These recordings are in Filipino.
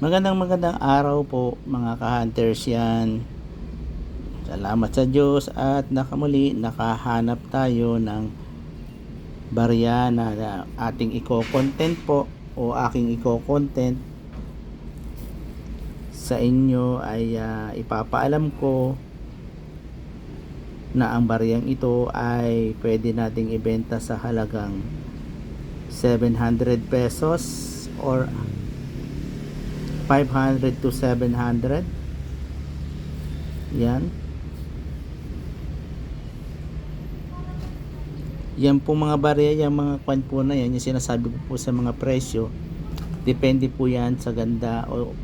Magandang magandang araw po mga ka-hunters yan. Salamat sa Diyos at nakamuli nakahanap tayo ng barya na ating i-content po o aking i-content sa inyo ay ah, ipapaalam ko na ang bariyang ito ay pwede nating ibenta sa halagang 700 pesos or 500 to 700 yan. Yan po mga barya yung mga kwan po na yan yung sinasabi ko po sa mga presyo depende po yan sa ganda o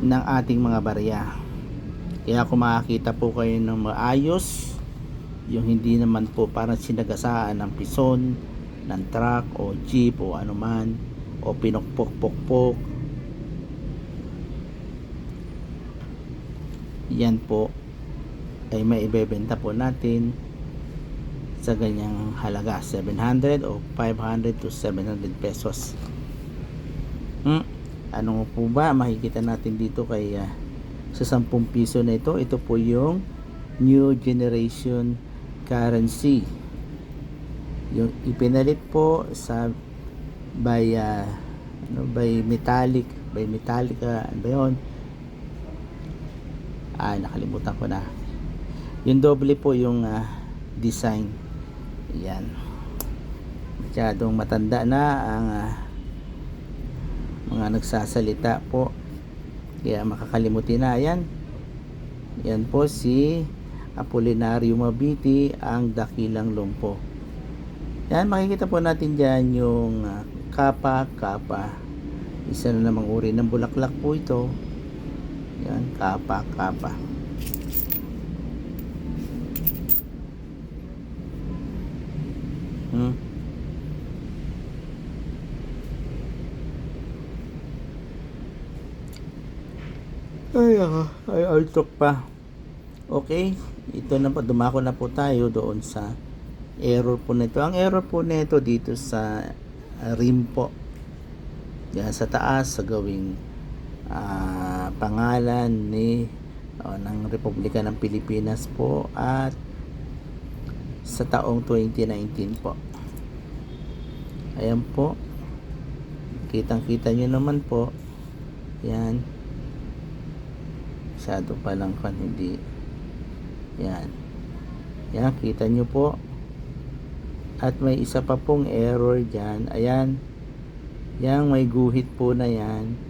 ng ating mga barya. Kaya kung makakita po kayo ng maayos yung hindi naman po parang sinagasaan ng pison ng truck o jeep o anuman o pinokpok-pokpok yan po ay may ibebenta po natin sa ganyang halaga 700 o 500 to 700 pesos. Hmm, ano po ba makikita natin dito kay ah, sa 10 piso na ito? Ito po yung new generation currency. Yung ipinalit po sa by ah, ano by metallic by metallica ano ba yun ah nakalimutan ko na. Yung doble po yung ah, design. Yan masyadong matanda na ang ah, mga nagsasalita po. Kaya makakalimutin na. Yan yan po si Apolinario Mabiti ang dakilang lumpo. Yan makikita po natin dyan yung ah, kapa kapa isa na namang uri ng bulaklak po ito yan kapa kapa hmm. Ay, ah, ay, altok pa. Okay, ito na po, dumako na po tayo doon sa error po nito. Ang error po nito dito sa rim po. Yan sa taas, sa gawing ah, pangalan ni o, ng Republika ng Pilipinas po at sa taong 2019 po. Ayan po. Kitang-kita nyo naman po. Yan. Masyado pa lang kan hindi. Yan. Yan, kita nyo po. At may isa pa pong error dyan. Ayan. Yang may guhit po na yan.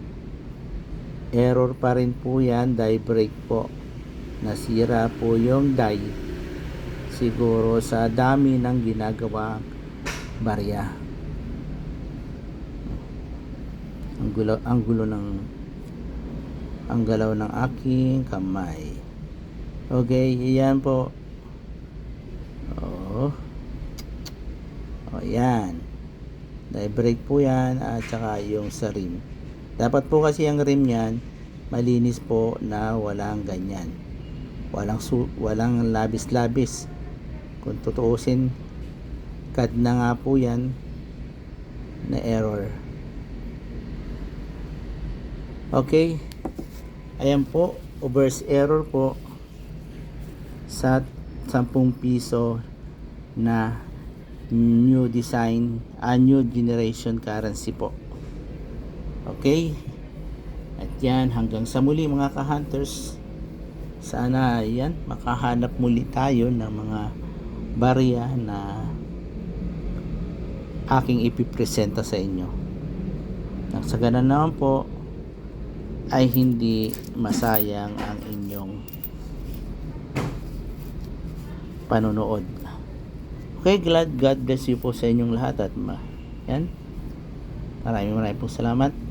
Error pa rin po yan. Die break po. Nasira po yung die. Siguro sa dami ng ginagawa barya. Ang gulo, ang gulo ng ang galaw ng aking kamay. Okay, iyan po. Oh. Oh, yan. Dahil brake po yan at saka yung sa rim. Dapat po kasi ang rim yan malinis po na walang ganyan. Walang su walang labis-labis. Kung tutuusin kad na nga po yan na error. Okay. Ayan po, overs error po sa 10 piso na new design, a new generation currency po. Okay? At yan, hanggang sa muli mga ka-hunters. Sana yan, makahanap muli tayo ng mga barya na aking ipipresenta sa inyo. Nang sa ganun naman po, ay hindi masayang ang inyong panonood. Okay, glad God bless you po sa inyong lahat at ma yan. Maraming maraming po salamat.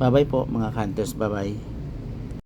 Bye bye po mga hunters. Bye bye.